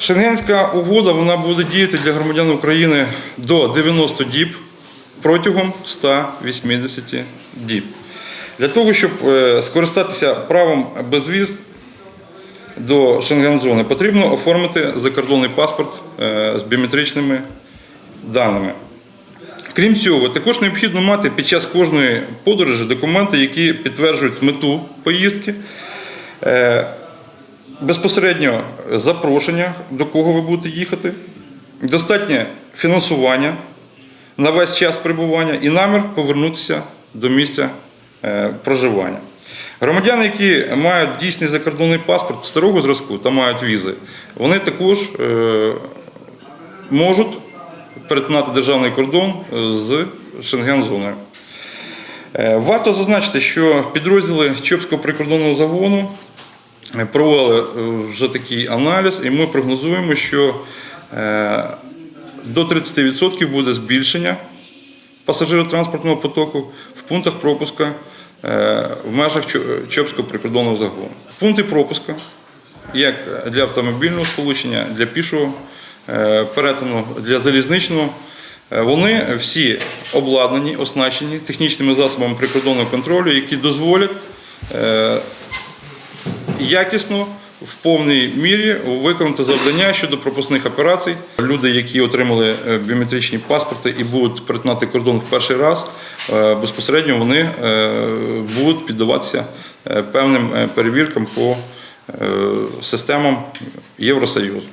Шенгенська угода вона буде діяти для громадян України до 90 діб протягом 180 діб. Для того, щоб е, скористатися правом безвіз до Шенген-зони, потрібно оформити закордонний паспорт е, з біометричними даними. Крім цього, також необхідно мати під час кожної подорожі документи, які підтверджують мету поїздки, е, безпосередньо запрошення, до кого ви будете їхати, достатнє фінансування на весь час перебування і намір повернутися до місця е, проживання. Громадяни, які мають дійсний закордонний паспорт старого зразку та мають візи, вони також е, можуть перетинати державний кордон е, з Шенген-зоною. Варто зазначити, що підрозділи Чопського прикордонного загону провели е, вже такий аналіз, і ми прогнозуємо, що е, до 30% буде збільшення пасажиротранспортного потоку в пунктах пропуска е, в межах Чопського прикордонного загону. Пункти пропуска, як для автомобільного сполучення, для пішого е, перетину, для залізничного, е, вони всі обладнані, оснащені технічними засобами прикордонного контролю, які дозволять е, якісно в повній мірі виконати завдання щодо пропускних операцій. Люди, які отримали е, біометричні паспорти і будуть перетинати кордон в перший раз, е, безпосередньо вони е, будуть піддаватися певним перевіркам по системам Євросоюзу.